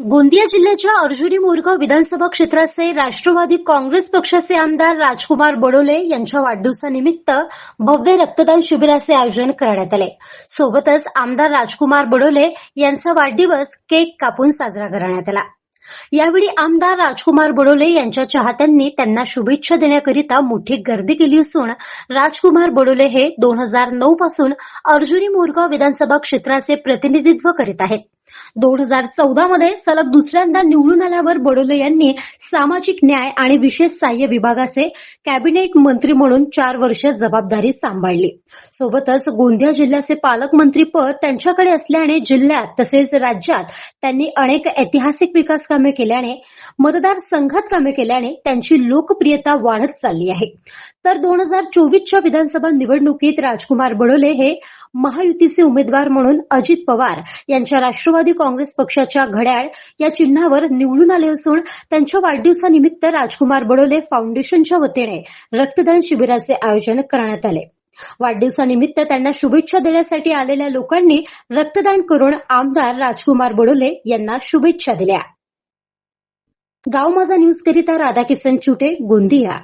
गोंदिया जिल्ह्याच्या अर्जुनी मोरगाव विधानसभा क्षेत्राचे राष्ट्रवादी काँग्रेस पक्षाचे आमदार राजकुमार बडोले यांच्या वाढदिवसानिमित्त भव्य रक्तदान शिबिराचे आयोजन करण्यात आले. सोबतच आमदार राजकुमार बडोले यांचा वाढदिवस केक कापून साजरा करण्यात आला. यावेळी आमदार राजकुमार बडोले यांच्या चाहत्यांनी त्यांना शुभेच्छा देण्याकरिता मोठी गर्दी केली असून राजकुमार बडोले हे दोन हजार नऊ पासून अर्जुनी मोरगाव विधानसभा क्षेत्राचे प्रतिनिधित्व करीत आहेत. दोन हजार चौदा मध्ये सलग दुसऱ्यांदा निवडून आल्यावर बडोले यांनी सामाजिक न्याय आणि विशेष सहाय्य विभागाचे कॅबिनेट मंत्री म्हणून चार वर्ष जबाबदारी सांभाळली. सोबतच गोंदिया जिल्ह्याचे पालकमंत्री पद त्यांच्याकडे असल्याने जिल्ह्यात तसेच राज्यात त्यांनी अनेक ऐतिहासिक विकास कामे केल्याने मतदारसंघात कामे केल्याने त्यांची लोकप्रियता वाढत चालली आहे. तर दोन हजार चोवीसच्या विधानसभा निवडणुकीत राजकुमार बडोले हे महायुतीचे उमेदवार म्हणून अजित पवार यांच्या राष्ट्रवादी काँग्रेस पक्षाच्या घड्याळ या चिन्हावर निवडून आले असून त्यांच्या वाढदिवसानिमित्त राजकुमार बडोले फाउंडेशनच्या वतीने रक्तदान शिबिराचे आयोजन करण्यात आले. वाढदिवसानिमित्त त्यांना शुभेच्छा देण्यासाठी आलेल्या लोकांनी रक्तदान करून आमदार राजकुमार बडोले यांना शुभेच्छा दिल्या. गाव माझा न्यूज करिता राधाकिसन चुटे गोंदिया.